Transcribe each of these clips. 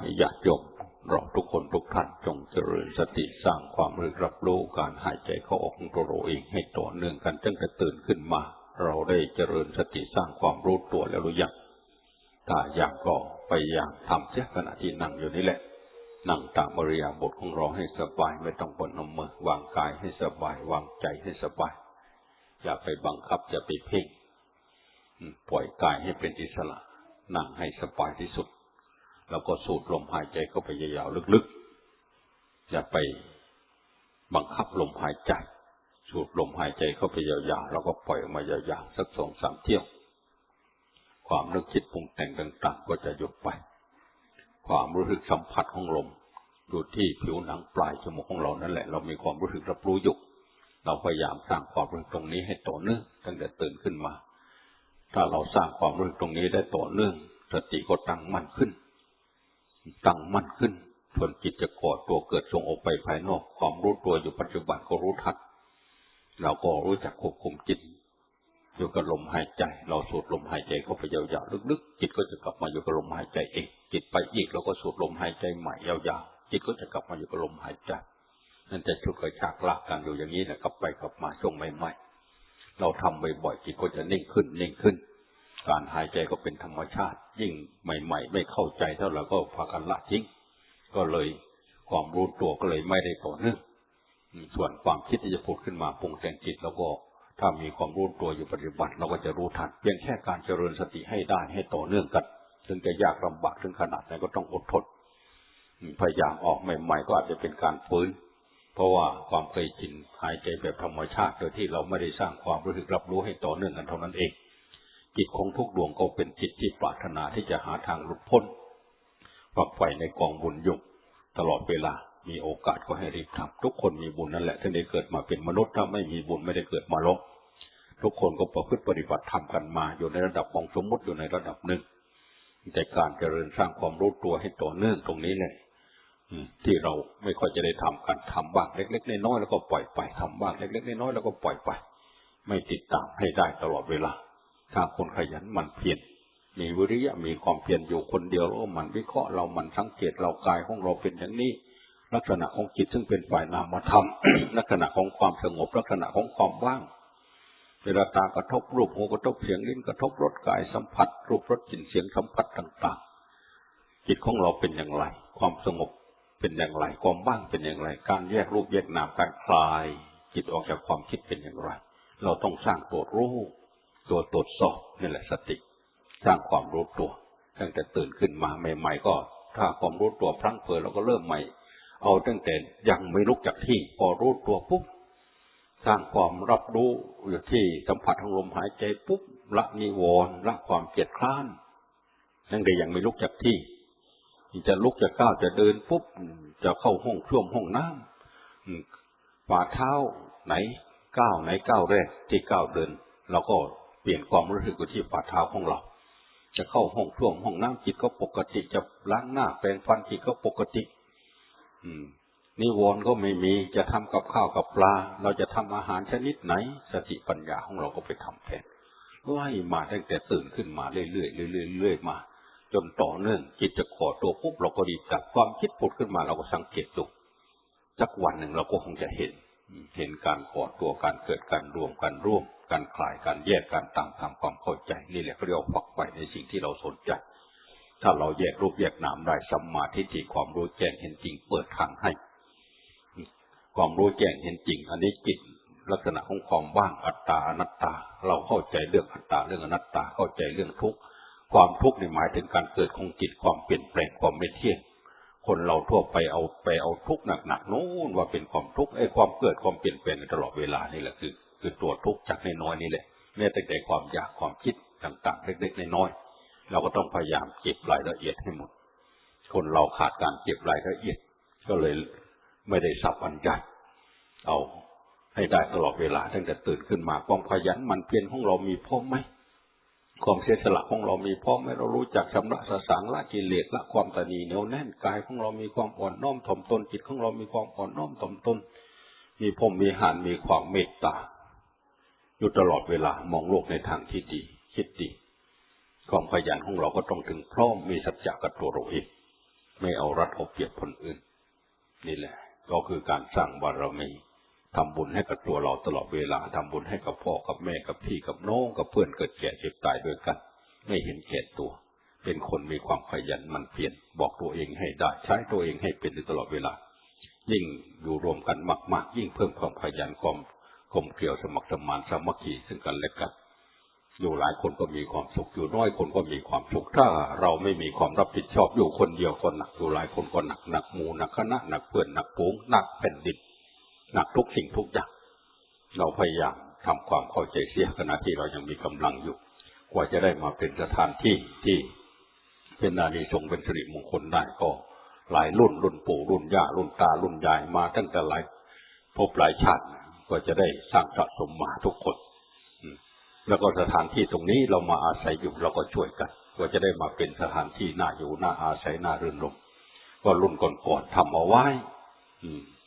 ให้ญาติโยมเราทุกคนทุกท่านจงเจริญสติสร้างความรู้รับรู้การหายใจเข้าออกของตัวเราเองให้ต่อเนื่องกันตั้งแต่ตื่นขึ้นมา เราได้เจริญสติสร้างความรู้ตัวแล้วหรือยังถ้าอยากก็พยายามทำเช่ขณะที่นั่งอยู่นี่แหละนั่งตามบริยาบทของเราให้สบายไม่ต้องปนมมือวางกายให้สบายวางใจให้สบาย อย่าไปบังคับอย่าไปเพ่งปล่อยกายให้เป็นอิสระ นั่งให้สบายที่สุด แล้วก็สูดลมหายใจเข้าไปยาวๆลึกๆ อย่าไปบังคับลมหายใจ สูดลมหายใจเข้าไปยาวๆ แล้วก็ปล่อยออกมายาวๆสักสองสามเที่ยว ความนึกคิดปรุงแต่งต่างๆ ก็จะหยุดไป ความรู้สึกสัมผัสของลมอยู่ที่ผิวหนังปลายจมูกของเรานั่นแหละ เรามีความรู้สึกรับรู้อยู่ เราพยายามสร้างความรู้สึกตรงนี้ให้ต่อเนื่องตั้งแต่ตื่นขึ้นมา ถ้าเราสร้างความรู้สึกตรงนี้ได้ต่อเนื่องสติก็ตั้งมั่นขึ้น ตั้งมั่นขึ้นจนจิตจะก่อตัวเกิดทรงออกไปภายนอก ความรู้ตัวอยู่ปัจจุบันก็รู้ทันเราก็รู้จักควบคุมจิตอยู่กับลมหายใจ เราสูดลมหายใจเข้าไปยาวๆลึกๆจิตก็จะกลับมาอยู่กับลมหายใจเอง จิตไปอีกเราก็สูดลมหายใจใหม่ยาวๆจิตก็จะกลับมาอยู่กับลมหายใจนั่นจะชุดกระชากลากกันอยู่อย่างนี้นะกลับไปกลับมาช่วงใหม่ๆเราทำบ่อยๆจิตก็จะนิ่งขึ้นนิ่งขึ้น การหายใจก็เป็นธรรมชาติ ยิ่งใหม่ ๆ ไม่เข้าใจเท่าไหร่ก็พากันละทิ้ง ก็เลยความรู้ตัวก็เลยไม่ได้ต่อเนื่องส่วนความคิดที่จะพูดขึ้นมาปรุงแต่งจิตแล้วก็ถ้ามีความรู้ตัวอยู่ปฏิบัติเราก็จะรู้ทันเพียงแค่การเจริญสติให้ได้ให้ต่อเนื่องกันถึงจะยากลำบากถึงขนาดไหนก็ต้องอดทนพยายามออกใหม่ ๆ ก็อาจจะเป็นการฟื้น เพราะว่าความเคยชินหายใจแบบธรรมชาติโดยที่เราไม่ได้สร้างความรู้สึกรับรู้ให้ต่อเนื่องกันเท่านั้นเอง จิตของทุกดวงก็เป็นจิตที่ปรารถนาที่จะหาทางหลุดพ้นฝักใฝ่ในกองบุญยุกตลอดเวลา มีโอกาสก็ให้รีบทำทุกคนมีบุญนั่นแหละที่ได้เกิดมาเป็นมนุษย์ถ้าไม่มีบุญไม่ได้เกิดมาลบทุกคนก็ประพฤติปฏิบัติทำกันมา อยู่ในระดับของสมมติอยู่ในระดับหนึ่ง แต่การเจริญสร้างความรู้ตัวให้ต่อเนื่องตรงนี้เลยที่เราไม่ค่อยจะได้ทำกันทำบ้างเล็กๆน้อยๆแล้วก็ปล่อยไปทำบ้างเล็กๆน้อยๆแล้วก็ปล่อยไป ไม่ติดตามให้ได้ตลอดเวลา ถ้าคนขยันมันเพียรมีวิริยะมีความเพียรอยู่คนเดียวแล้วมันวิเคราะห์เรามันสังเกตเรากายของเราเป็นอย่างนี้ ลักษณะของจิตซึ่งเป็นฝ่ายนามธรรมลักษณะของความสงบลักษณะของความว่างเวลาตากระทบรูปหูกระทบเสียงลิ้นกระทบรสกายสัมผัส รูปรสกลิ่นเสียงสัมผัสต่างๆ จิตของเราเป็นอย่างไร ความสงบเป็นอย่างไร ความว่างเป็นอย่างไร การแยกรูปแยกนามการคลาย จิตออกจากความคิดเป็นอย่างไร เราต้องสร้างตัวรู้ ตัวตรวจสอบนี่แหละสติ สร้างความรู้ตัว ตั้งแต่ตื่นขึ้นมาใหม่ ๆ ก็ ถ้าความรู้ตัวพลั้งเผลอเราก็เริ่มใหม่ เอาตั้งแต่ยังไม่ลุกจากที่พอรู้ตัวปุ๊บสร้างความรับรู้อยู่ที่สัมผัสของลมหายใจปุ๊บละนิวรณ์ละความเกียดคร้านนั่งแต่ยังไม่ลุกจากที่จะลุกจะก้าวจะเดินปุ๊บจะเข้าห้องช่วมห้องน้ำฝ่าเท้าไหนก้าวไหนก้าวแรกที่ก้าวเดินเราก็ ปลี่ยนความรู้สึกที่ฝ่าเท้าของเรา จะเข้าห้องช่วงห้องน้ำจิตก็ปกติจะล้างหน้าแปรงฟันจิตก็ปกติ อืมนิวรณ์ก็ไม่มีจะทำกับข้าวกับปลา เราจะทำอาหารชนิดไหน สติปัญญาของเราก็ไปทำแทนไล่มาตั้งแต่ตื่นขึ้นมาเรื่อยๆเรื่อยๆเรื่อยๆมา จนต่อเนื่องจิตจะขอตัวปุ๊บเราก็ดีจับความคิดผุดขึ้นมาเราก็สังเกตดูสักวันหนึ่งเราก็คงจะเห็น เห็นการขอตัวการเกิดการรวมกันร่วม การคลายการแยกการต่ามทำความเข้าใจ นี่แหละเขาเรียกว่าฝักใฝ่ในสิ่งที่เราสนใจ ถ้าเราแยกรูปแยกนามได้สัมมาทิฏฐิความรู้แจ้งเห็นจริงเปิดทางให้ ความรู้แจ้งเห็นจริง อันนี้จิตลักษณะของความว่างอัตตาอนัตตา เราเข้าใจเรื่องอัตตาเรื่องอนัตตาเข้าใจเรื่องทุกข์ความทุกข์นี่หมายถึงการเกิดของจิตความเปลี่ยนแปลงความไม่เที่ยงคนเราทั่วไปเอาไปเอาทุกข์หนักๆโน้นว่าเป็นความทุกข์ไอ้ความเกิดความเปลี่ยนแปลงตลอดเวลานี่แหละคือ คือตัวทุกข์จากน้อยนี่แหละแม้แต่แต่ความอยากความคิดต่างๆ เล็กๆน้อยๆเราก็ต้องพยายามเก็บรายละเอียดให้หมด คนเราขาดการเก็บรายละเอียด ก็เลยไม่ได้สับอันยัดเอาให้ได้ตลอดเวลาตั้งแต่ตื่นขึ้นมาความขยันมันเพียรของเรามีพร้อมไหมความเสียสละของเรามีพร้อมไหมเรารู้จักชำระสสางละกิเลสละความตนีเหนียวแน่นกายของเรามีความอ่อนน้อมถ่อมตนจิตของเรามีความอ่อนน้อมถ่อมตนมีพรมมีหานมีความเมตตา อยู่ตลอดเวลามองโลกในทางที่ดีคิดดีความขยันของเราก็ต้องถึงพร้อมมีสัจจะกับตัวเราเองไม่เอารัดเอาเปรียบคนอื่น นี่แหละ ก็คือการสร้างบารมีทำบุญให้กับตัวเราตลอดเวลาทำบุญให้กับพ่อกับแม่กับพี่กับน้องกับเพื่อนเกิดแก่เจ็บตายด้วยกัน ไม่เห็นแก่ตัว เป็นคนมีความขยันมันเพียรบอกตัวเองให้ได้ ใช้ตัวเองให้เป็นตลอดเวลา ยิ่งอยู่รวมกันมาก ๆ ยิ่งเพิ่มความขยันความ ลมเกลียวสมัครสมานสามัคคีซึ่งกันและกันอยู่หลายคนก็มีความสุขอยู่น้อยคนก็มีความสุขถ้า เราไม่มีความรับผิดชอบอยู่คนเดียวก็หนักอยู่หลายคนก็หนักหนักหมู่หนักคณะหนักเพื่อนหนักฝูงหนักแผ่นดินหนักทุกสิ่งทุกอย่างเราพยายามทำความเข้าใจเสียขณะที่เรายังมีกำลังอยู่ กว่าจะได้มาเป็นสถานที่ที่เป็นนารีสงส์เป็นสิริมงคลได้ก็ หลายรุ่นรุ่นปู่รุ่นย่ารุ่นตารุ่นยายมาตั้งแต่หลายภพหลายชาติ ก็จะได้สร้างสะสมมาทุกคนแล้วก็สถานที่ตรงนี้เรามาอาศัยอยู่เราก็ช่วยกันก็จะได้มาเป็นสถานที่น่าอยู่น่าอาศัยน่ารื่นรมก็รุ่นก่อนๆทำเอาไว้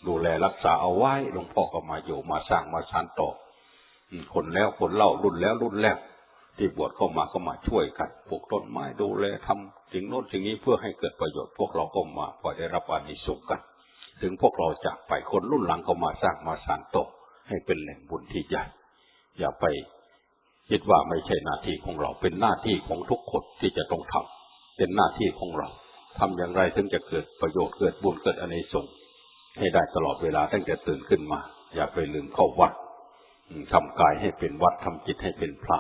ดูแลรักษาเอาไว้หลวงพ่อก็มาอยู่มาสร้างมาสานต่อคนแล้วคนเล่ารุ่นแล้วรุ่นแล้วที่บวชเข้ามาก็มาช่วยกันปลูกต้นไม้ดูแลทำสิ่งโน้นสิ่งนี้เพื่อให้เกิดประโยชน์ พวกเราก็มาพอได้รับอานิสงส์กัน ถึงพวกเราจากไปคนรุ่นหลังก็มาสร้างมาสานต่อ ให้เป็นแหล่งบุญที่ใหญ่อย่าไปคิดว่าไม่ใช่หน้าที่ของเรา เป็นหน้าที่ของทุกคนที่จะต้องทำเป็นหน้าที่ของเราทำอย่างไรถึงจะเกิดประโยชน์เกิดบุญเกิดอานิสงให้ได้ตลอดเวลาตั้งแต่ตื่นขึ้นมา อย่าไปลืมเข้าวัดทำกายให้เป็นวัดทำจิตให้เป็นพระ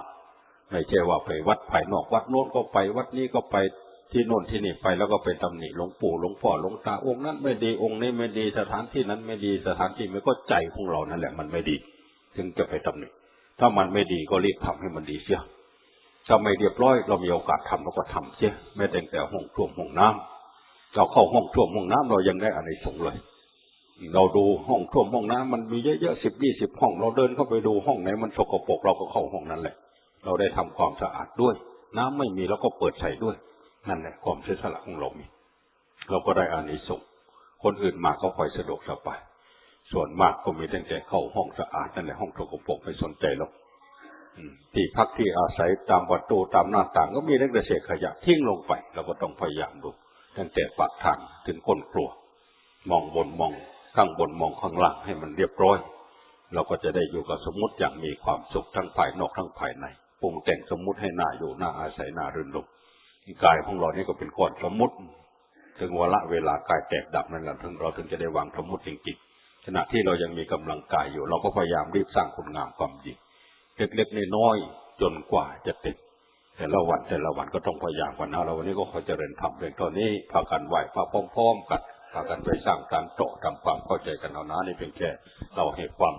ไม่ใช่ว่าไปวัดภายนอกวัดโน้นก็ไป วัดนี้ก็ไป ที่โน่นที่นี่ไปแล้วก็ไปตำหนิหลวงปู่หลวงพ่อหลวงตาองค์นั้นไม่ดีองค์นี้ไม่ดีสถานที่นั้นไม่ดีสถานที่ไม่ก็ใจของเรานั่นแหละมันไม่ดี ถึงจะไปตำหนิถ้ามันไม่ดีก็รีบทำให้มันดีเสียถ้าไม่เรียบร้อยเรามีโอกาสทำเราก็ทำเสียไม่แต่แต่ห้องท่วมห้องน้ำเราเข้าห้องท่วมห้องน้ำเรายังได้อานิสงส์เลย เราดูห้องท่วมห้องน้ำมันมีเยอะๆสิบยี่สิบห้อง เราเดินเข้าไปดูห้องไหนมันสกปรกเราก็เข้าห้องนั้นแหละ เราได้ทำความสะอาดด้วย น้ำไม่มีเราก็เปิดใส่ด้วย นั่นแหละความเสียสละของเรามี เราก็ได้อานิสงส์คนอื่นมาก็คอยสะดวกสบายส่วนมากก็มีตั้งแต่เข้าห้องสะอาดนั่นแหละห้องสกปกไม่สนใจหรอกที่พักที่อาศัยตามประตูตามหน้าต่าง ก็มีตั้งแต่เศษขยะทิ้งลงไป เราก็ต้องพยายามดูตั้งแต่ปากทางถึงก้นครัว มองบนมองข้างบนมองข้างล่างให้มันเรียบร้อย เราก็จะได้อยู่กับสมมติอย่างมีความสุขทั้งภายนอกทั้งภายในปรุงแต่งสมมติให้หน่าอยู่น่าอาศัยน่ารื่นรม กายของเรานี่ก็เป็นก้อนสมมติ ถึงวละเวลากายแตกดับนั่นแหละถึงเราถึงจะได้วางสมมติจริงๆขณะที่เรายังมีกำลังกายอยู่ เราก็พยายามรีบสร้างคุณงามความดีเล็กๆน้อยๆจนกว่าจะติดแต่ละวันแต่ละวันก็ต้องพยายามวันนะเราวันนี้ก็ขอเจริญธรรมเพียงเท่านี้พากันไหวพาพร้อมๆกันพากันไปสร้างการโตทำความเข้าใจกันเอานะนี่เป็นแค่เราให้ความ